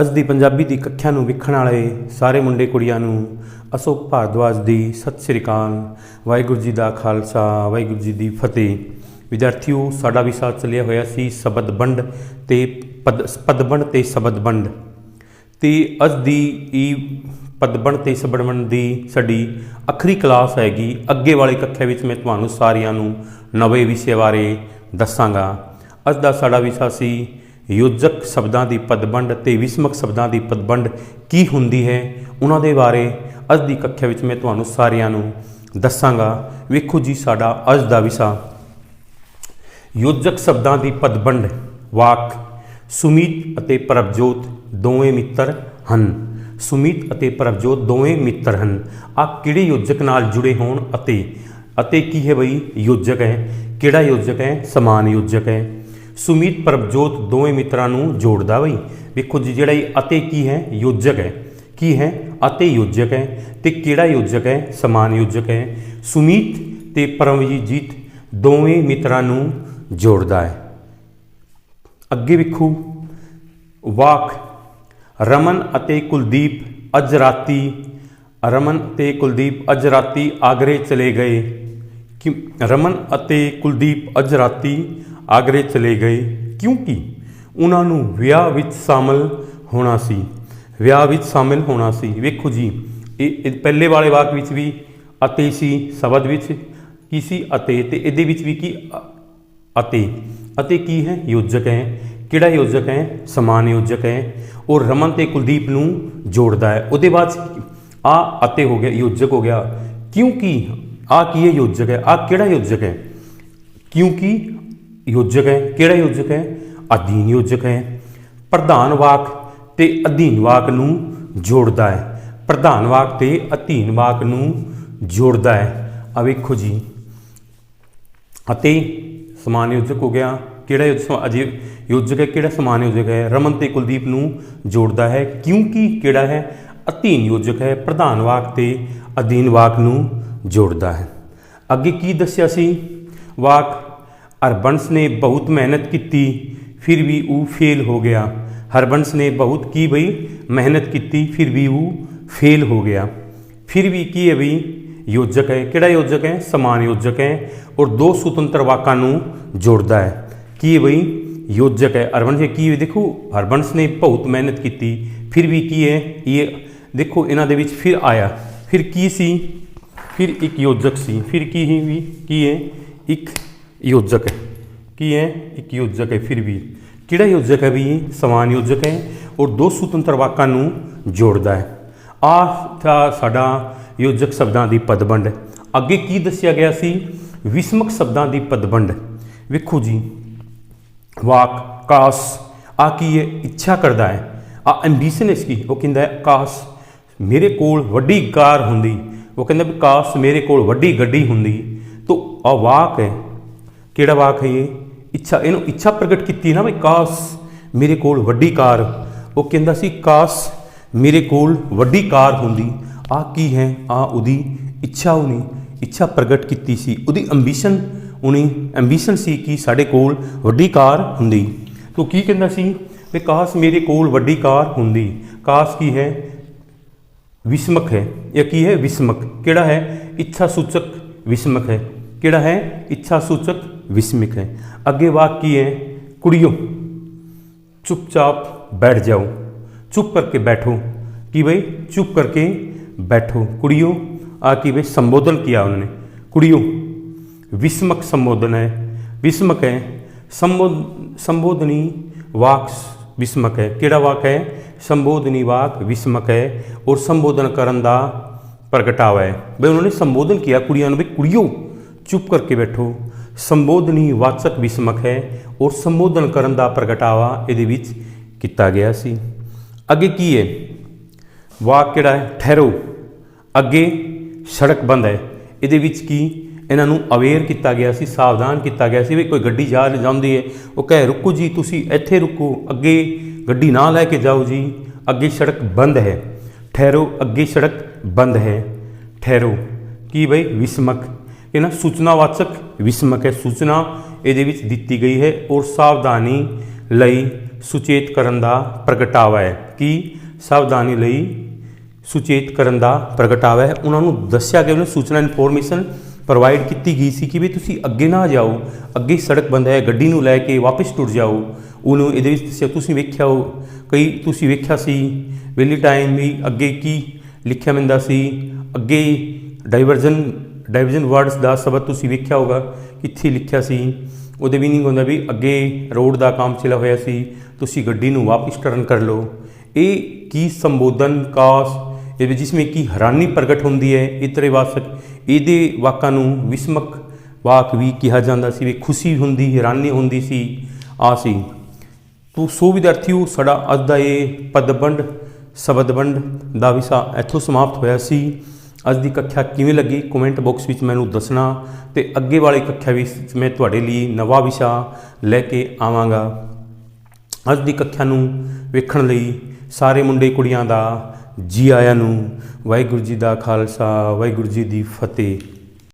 ਅੱਜ ਦੀ ਪੰਜਾਬੀ ਦੀ ਕੱਖਿਆ ਨੂੰ ਵੇਖਣ ਵਾਲੇ ਸਾਰੇ ਮੁੰਡੇ ਕੁੜੀਆਂ ਨੂੰ ਅਸ਼ੋਕ ਭਾਰਦਵਾਜ ਦੀ ਸਤਿ ਸ੍ਰੀ ਅਕਾਲ, ਵਾਹਿਗੁਰੂ ਜੀ ਦਾ ਖਾਲਸਾ, ਵਾਹਿਗੁਰੂ ਜੀ ਦੀ ਫਤਿਹ। ਵਿਦਿਆਰਥੀਓ, ਸਾਡਾ ਵਿਸ਼ਾ ਚੱਲਿਆ ਹੋਇਆ ਸੀ ਸ਼ਬਦ ਵੰਡ ਤੇ ਪਦ ਪਦ ਵੰਡ ਤੇ ਸ਼ਬਦ ਵੰਡ। ਤੇ ਅੱਜ ਦੀ ਇਹ ਪਦਬਣ ਤੇ ਬੰਡ ਦੀ ਸਾਡੀ ਅਖਰੀ ਕਲਾਸ ਹੈਗੀ, ਅੱਗੇ ਵਾਲੀ ਕੱਖਿਆ ਵਿੱਚ ਮੈਂ ਤੁਹਾਨੂੰ ਸਾਰਿਆਂ ਨੂੰ ਨਵੇਂ ਵਿਸ਼ੇ ਬਾਰੇ ਦੱਸਾਂਗਾ। ਅੱਜ ਦਾ ਸਾਡਾ ਵਿਸ਼ਾ ਸੀ ਯੋਜਕ ਸ਼ਬਦਾਂ ਦੀ ਪਦਵੰਡ ਤੇ ਵਿਸਮਕ ਸ਼ਬਦਾਂ ਦੀ ਪਦਵੰਡ ਕੀ ਹੁੰਦੀ ਹੈ? ਉਹਨਾਂ ਦੇ ਬਾਰੇ ਅੱਜ ਦੀ ਕੱਖੇ ਵਿੱਚ ਮੈਂ ਤੁਹਾਨੂੰ ਸਾਰਿਆਂ ਨੂੰ ਦੱਸਾਂਗਾ। ਵੇਖੋ ਜੀ ਸਾਡਾ ਅੱਜ ਦਾ ਵਿਸ਼ਾ। ਯੋਜਕ ਸ਼ਬਦਾਂ ਦੀ ਪਦਵੰਡ ਵਾਕ, ਸੁਮੀਤ ਅਤੇ ਪ੍ਰਭਜੋਤ ਦੋਵੇਂ ਮਿੱਤਰ ਹਨ। ਸੁਮੀਤ ਅਤੇ ਪ੍ਰਭਜੋਤ ਦੋਵੇਂ ਮਿੱਤਰ ਹਨ। ਆ ਕਿਹੜੇ ਯੋਜਕ ਨਾਲ ਜੁੜੇ ਹੋਣ ਅਤੇ ਅਤੇ ਕੀ ਹੈ ਬਈ ਯੋਜਕ ਹੈ? ਕਿਹੜਾ ਯੋਜਕ ਹੈ? ਸਮਾਨ ਯੋਜਕ ਹੈ। ਸੁਮੀਤ ਪ੍ਰਭਜੋਤ ਦੋਵੇਂ ਮਿੱਤਰਾਂ ਨੂੰ ਜੋੜਦਾ ਬਈ। ਵੇਖੋ ਜੀ, ਜਿਹੜਾ ਇਹ ਅਤੇ ਕੀ ਹੈ? ਯੋਜਕ ਹੈ। ਕੀ ਹੈ? ਅਤੇ ਯੋਜਕ ਹੈ। ਤੇ ਕਿਹੜਾ ਯੋਜਕ ਹੈ? ਸਮਾਨ ਯੋਜਕ ਹੈ। ਸੁਮੀਤ ਤੇ ਪਰਮਜੀਤ ਦੋਵੇਂ ਮਿੱਤਰਾਂ ਨੂੰ ਜੋੜਦਾ ਹੈ। ਅੱਗੇ ਵੇਖੋ। ਵਾਕ, ਰਮਨ ਅਤੇ ਕੁਲਦੀਪ ਅੱਜ ਰਾਤੀ, ਰਮਨ ਤੇ ਕੁਲਦੀਪ ਅੱਜ ਰਾਤੀ ਆਗਰੇ ਚਲੇ ਗਏ। ਕਿ ਰਮਨ ਅਤੇ ਕੁਲਦੀਪ ਅੱਜ ਰਾਤੀ ਆਗਰੇ ਚਲੇ ਗਏ, ਕਿਉਂਕਿ ਉਹਨਾਂ ਨੂੰ ਵਿਆਹ ਵਿੱਚ ਸ਼ਾਮਲ ਹੋਣਾ ਸੀ। ਵਿਆਹ ਵਿੱਚ ਸ਼ਾਮਲ ਹੋਣਾ ਸੀ। ਵੇਖੋ ਜੀ, ਇਹ ਪਹਿਲੇ ਵਾਲੇ ਵਾਕ ਵਿੱਚ ਵੀ ਅਤੇ ਸੀ ਸ਼ਬਦ ਵਿੱਚ, ਕੀ ਸੀ ਅਤੇ, ਤੇ ਇਹਦੇ ਵਿੱਚ ਵੀ ਕੀ ਅਤੇ ਅਤੇ ਕੀ ਹੈ? ਯੋਜਕ ਹੈ। ਕਿਹੜਾ ਯੋਜਕ ਹੈ? ਸਮਾਨ ਯੋਜਕ ਹੈ। ਔਰ ਰਮਨ ਤੇ ਕੁਲਦੀਪ ਨੂੰ ਜੋੜਦਾ ਹੈ। ਉਹਦੇ ਬਾਅਦ ਆ ਅਤੇ ਹੋ ਗਿਆ, ਯੋਜਕ ਹੋ ਗਿਆ। ਕਿਉਂਕਿ ਆ ਕੀ ਹੈ? ਯੋਜਕ ਹੈ। ਆ ਕਿਹੜਾ ਯੋਜਕ ਹੈ? ਕਿਉਂਕਿ ਯੋਜਕ ਹੈ। ਕਿਹੜਾ ਯੋਜਕ ਹੈ? ਅਧੀਨ ਯੋਜਕ ਹੈ। ਪ੍ਰਧਾਨ ਵਾਕ ਤੇ ਅਧੀਨ ਵਾਕ ਨੂੰ ਜੋੜਦਾ ਹੈ। ਪ੍ਰਧਾਨ ਵਾਕ ਤੇ ਅਧੀਨ ਵਾਕ ਨੂੰ ਜੋੜਦਾ ਹੈ। ਆ ਵੇਖੋ ਜੀ। ਅਤੇ ਸਮਾਨ ਯੋਜਕ ਹੋ ਗਿਆ। ਕਿਹੜਾ ਯੋਜਕ? ਸਮ- ਅਜੇ ਯੋਜਕ ਹੈ। ਕਿਹੜਾ ਸਮਾਨ ਯੋਜਕ ਹੈ? ਰਮਨ ਤੇ ਕੁਲਦੀਪ ਨੂੰ ਜੋੜਦਾ ਹੈ। ਕਿਉਂਕਿ ਕਿਹੜਾ ਹੈ? ਅਧੀਨ ਯੋਜਕ ਹੈ। ਪ੍ਰਧਾਨ ਵਾਕ ਤੇ ਅਧੀਨ ਵਾਕ ਨੂੰ ਜੋੜਦਾ ਹੈ। ਅੱਗੇ ਕੀ ਦੱਸਿਆ ਸੀ? ਵਾਕ ਹਰਬੰਸ ਨੇ ਬਹੁਤ ਮਿਹਨਤ ਕੀਤੀ, ਫਿਰ ਵੀ ਉਹ ਫੇਲ ਹੋ ਗਿਆ। ਹਰਬੰਸ ਨੇ ਬਹੁਤ ਕੀ ਬਈ, ਮਿਹਨਤ ਕੀਤੀ, ਫਿਰ ਵੀ ਉਹ ਫੇਲ ਹੋ ਗਿਆ। ਫਿਰ ਵੀ ਕੀ ਹੈ ਬਈ, ਯੋਜਕ ਹੈ। ਕਿਹੜਾ ਯੋਜਕ ਹੈ? ਸਮਾਨ ਯੋਜਕ ਹੈ ਔਰ ਦੋ ਸੁਤੰਤਰ ਵਾਕਾਂ ਨੂੰ ਜੋੜਦਾ ਹੈ। ਕੀ ਹੈ ਬਈ? ਯੋਜਕ ਹੈ। ਹਰਬੰਸ ਕੀ ਹੈ ਦੇਖੋ ਹਰਬੰਸ ਨੇ ਬਹੁਤ ਮਿਹਨਤ ਕੀਤੀ, ਫਿਰ ਵੀ ਕੀ ਹੈ? ਇਹ ਦੇਖੋ, ਇਹਨਾਂ ਦੇ ਵਿੱਚ ਫਿਰ ਆਇਆ। ਫਿਰ ਕੀ ਸੀ? ਫਿਰ ਇੱਕ ਯੋਜਕ ਸੀ। ਫਿਰ ਕੀ ਹੀ ਵੀ ਕੀ ਹੈ? ਇੱਕ ਯੋਜਕ ਹੈ। ਕੀ ਹੈ? ਇੱਕ ਯੋਜਕ ਹੈ ਫਿਰ ਵੀ। ਕਿਹੜਾ ਯੋਜਕ ਹੈ ਵੀ? ਸਮਾਨ ਯੋਜਕ ਹੈ ਔਰ ਦੋ ਸੁਤੰਤਰ ਵਾਕਾਂ ਨੂੰ ਜੋੜਦਾ ਹੈ। ਆ ਥਾ ਸਾਡਾ ਯੋਜਕ ਸ਼ਬਦਾਂ ਦੀ ਪਦਵੰਡ ਅੱਗੇ ਕੀ ਦੱਸਿਆ ਗਿਆ ਸੀ? ਵਿਸਮਕ ਸ਼ਬਦਾਂ ਦੀ ਪਦਵੰਡ ਵੇਖੋ ਜੀ। ਵਾਕ, ਕਾਸ ਆ ਕੀ ਹੈ ਇੱਛਾ ਕਰਦਾ ਹੈ। ਆ ਐਂਬੀਸ਼ਨ ਇਸ ਕੀ? ਉਹ ਕਹਿੰਦਾ ਹੈ, ਕਾਸ ਮੇਰੇ ਕੋਲ ਵੱਡੀ ਕਾਰ ਹੁੰਦੀ। ਉਹ ਕਹਿੰਦਾ ਵੀ ਕਾਸ ਮੇਰੇ ਕੋਲ ਵੱਡੀ ਗੱਡੀ ਹੁੰਦੀ। ਤੋ ਆ ਵਾਕ ਹੈ ਕਿਹੜਾ ਵਾਕ ਹੈ ਇਹ? ਇੱਛਾ, ਇਹਨੂੰ ਇੱਛਾ ਪ੍ਰਗਟ ਕੀਤੀ ਨਾ ਵੀ ਕਾਸ ਮੇਰੇ ਕੋਲ ਵੱਡੀ ਕਾਰ। ਉਹ ਕਹਿੰਦਾ ਸੀ, ਕਾਸ ਮੇਰੇ ਕੋਲ ਵੱਡੀ ਕਾਰ ਹੁੰਦੀ। ਆ ਕੀ ਹੈ? ਆ ਉਹਦੀ ਇੱਛਾ ਉਹਨੇ ਇੱਛਾ ਪ੍ਰਗਟ ਕੀਤੀ ਸੀ। ਉਹਦੀ ਐਂਬੀਸ਼ਨ ਉਹਨੇ ਐਂਬੀਸ਼ਨ ਸੀ ਕਿ ਸਾਡੇ ਕੋਲ ਵੱਡੀ ਕਾਰ ਹੁੰਦੀ। ਤੋ ਕੀ ਕਹਿੰਦਾ ਸੀ? ਵੀ ਕਾਸ ਮੇਰੇ ਕੋਲ ਵੱਡੀ ਕਾਰ ਹੁੰਦੀ। ਕਾਸ ਕੀ ਹੈ? ਵਿਸਮਕ ਹੈ। ਇਹ ਕੀ ਹੈ? ਵਿਸਮਕ। ਕਿਹੜਾ ਹੈ? ਇੱਛਾ ਸੂਚਕ ਵਿਸਮਕ ਹੈ। ਕਿਹੜਾ ਹੈ? ਇੱਛਾ ਸੂਚਕ ਵਿਸਮਕ ਹੈ ਅੱਗੇ ਵਾਕ ਕੀ ਹੈ ਕੁੜੀਓ ਚੁੱਪਚਾਪ बैठ जाओ चुप करके बैठो कि भाई चुप करके बैठो कुड़ियों आ कि भाई संबोधन किया उन्होंने कुड़ियों विस्मक संबोधन है विस्मक है संबोध संबोधनी वाक विस्मक है ਕਿਹੜਾ ਵਾਕ ਹੈ ਸੰਬੋਧਨੀ ਵਾਕ ਵਿਸਮਕ ਹੈ ਔਰ ਸੰਬੋਧਨ ਕਰਨ ਦਾ ਪ੍ਰਗਟਾਵਾ ਹੈ ਬਈ ਉਹਨਾਂ ਨੇ ਸੰਬੋਧਨ ਕੀਤਾ ਕੁੜੀਆਂ ਨੂੰ ਵੀ ਕੁੜੀਓ ਚੁੱਪ ਕਰਕੇ ਬੈਠੋ ਸੰਬੋਧਨੀ ਵਾਚਕ ਵਿਸਮਕ ਹੈ ਔਰ ਸੰਬੋਧਨ ਕਰਨ ਦਾ ਪ੍ਰਗਟਾਵਾ ਇਹਦੇ ਵਿੱਚ ਕੀਤਾ ਗਿਆ ਸੀ। ਅੱਗੇ ਕੀ ਹੈ? ਵਾਕ ਕਿਹੜਾ ਹੈ? ਠਹਿਰੋ। ਅੱਗੇ ਸੜਕ ਬੰਦ ਹੈ। ਇਹਦੇ ਵਿੱਚ ਕੀ? ਇਹਨਾਂ ਨੂੰ ਅਵੇਅਰ ਕੀਤਾ ਗਿਆ ਸੀ, ਸਾਵਧਾਨ ਕੀਤਾ ਗਿਆ ਸੀ ਵੀ ਕੋਈ ਗੱਡੀ ਜਾ, ਜਾਂਦੀ ਹੈ। ਉਹ ਕਹੇ, ਰੁਕੋ ਜੀ, ਤੁਸੀਂ ਇੱਥੇ ਰੁਕੋ। ਅੱਗੇ ਗੱਡੀ ਨਾ ਲੈ ਕੇ ਜਾਓ ਜੀ। ਅੱਗੇ ਸੜਕ ਬੰਦ ਹੈ। ਠਹਿਰੋ। ਅੱਗੇ ਸੜਕ ਬੰਦ ਹੈ। ਠਹਿਰੋ। ਕੀ ਬਈ? ਵਿਸਮਕ। ਇਹ ਨਾ ਸੂਚਨਾਵਾਚਕ ਵਿਸਮਕ ਹੈ। ਸੂਚਨਾ ਇਹਦੇ ਵਿੱਚ ਦਿੱਤੀ ਗਈ ਹੈ ਔਰ ਸਾਵਧਾਨੀ ਲਈ ਸੁਚੇਤ ਕਰਨ ਦਾ ਪ੍ਰਗਟਾਵਾ ਹੈ। ਕਿ? ਸਾਵਧਾਨੀ ਲਈ ਸੁਚੇਤ ਕਰਨ ਦਾ ਪ੍ਰਗਟਾਵਾ ਹੈ। ਉਹਨਾਂ ਨੂੰ ਦੱਸਿਆ ਗਿਆ, ਉਹਨੂੰ ਸੂਚਨਾ ਇਨਫੋਰਮੇਸ਼ਨ ਪ੍ਰੋਵਾਈਡ ਕੀਤੀ ਗਈ ਸੀ ਕਿ ਵੀ ਤੁਸੀਂ ਅੱਗੇ ਨਾ ਜਾਓ, ਅੱਗੇ ਸੜਕ ਬੰਦ ਹੈ, ਗੱਡੀ ਨੂੰ ਲੈ ਕੇ ਵਾਪਸ ਟੁੱਟ ਜਾਓ। ਉਹਨੂੰ ਇਹਦੇ ਵਿੱਚ ਦੱਸਿਆ, ਤੁਸੀਂ ਵੇਖਿਆ ਹੋ, ਕਈ ਤੁਸੀਂ ਵੇਖਿਆ ਸੀ ਵੇਲੀ ਟਾਈਮ ਵੀ ਅੱਗੇ ਕੀ ਲਿਖਿਆ ਮਿਲਦਾ ਸੀ, ਅੱਗੇ ਡਾਈਵਰਜਨ ਡਾਈਵਰਜਨ ਵਰਡਸ ਦਾ ਸ਼ਬਦ ਤੁਸੀਂ ਵੇਖਿਆ ਹੋਗਾ ਕਿੱਥੇ ਲਿਖਿਆ ਸੀ। ਉਹਦੇ ਵੀ ਨਹੀਂ ਹੁੰਦਾ ਵੀ ਅੱਗੇ ਰੋਡ ਦਾ ਕੰਮ ਚੱਲਿਆ ਹੋਇਆ ਸੀ, ਤੁਸੀਂ ਗੱਡੀ ਨੂੰ ਵਾਪਸ ਟਰਨ ਕਰ ਲਓ। ਇਹ ਕੀ ਸੰਬੋਧਨ, ਕਾਸ, ਇਹ ਜਿਸ ਵਿੱਚ ਜਿਸਮੇ ਕੀ ਹੈਰਾਨੀ ਪ੍ਰਗਟ ਹੁੰਦੀ ਹੈ ਇਤਰੇ ਵਾਸਕ ਇਹਦੇ ਵਾਕਾਂ ਨੂੰ ਵਿਸਮਕ ਵਾਕ ਵੀ ਕਿਹਾ ਜਾਂਦਾ ਸੀ, ਵੀ ਖੁਸ਼ੀ ਹੁੰਦੀ, ਹੈਰਾਨੀ ਹੁੰਦੀ ਸੀ। ਆ ਸੀ। ਤੋ ਸੋ ਵਿਦਿਆਰਥੀਓ, ਸਾਡਾ ਅੱਜ ਦਾ ਇਹ ਪਦਵੰਡ ਸ਼ਬਦਵੰਡ ਦਾ ਵਿਸ਼ਾ ਇੱਥੋਂ ਸਮਾਪਤ ਹੋਇਆ ਸੀ। ਅੱਜ ਦੀ ਕੱਖਿਆ ਕਿਵੇਂ ਲੱਗੀ? ਕਮੈਂਟ ਬਾਕਸ ਵਿੱਚ ਮੈਨੂੰ ਦੱਸਣਾ ਤੇ ਅੱਗੇ ਵਾਲੀ ਕੱਖਿਆ ਵਿੱਚ ਮੈਂ ਤੁਹਾਡੇ ਲਈ ਨਵਾਂ ਵਿਸ਼ਾ ਲੈ ਕੇ ਆਵਾਂਗਾ। ਅੱਜ ਦੀ ਕੱਖਿਆ ਨੂੰ ਵੇਖਣ ਲਈ ਸਾਰੇ ਮੁੰਡੇ ਕੁੜੀਆਂ ਦਾ ਜੀ ਆਇਆਂ ਨੂੰ ਵਾਹਿਗੁਰੂ ਜੀ ਦਾ ਖਾਲਸਾ, ਵਾਹਿਗੁਰੂ ਜੀ ਦੀ ਫਤਿਹ।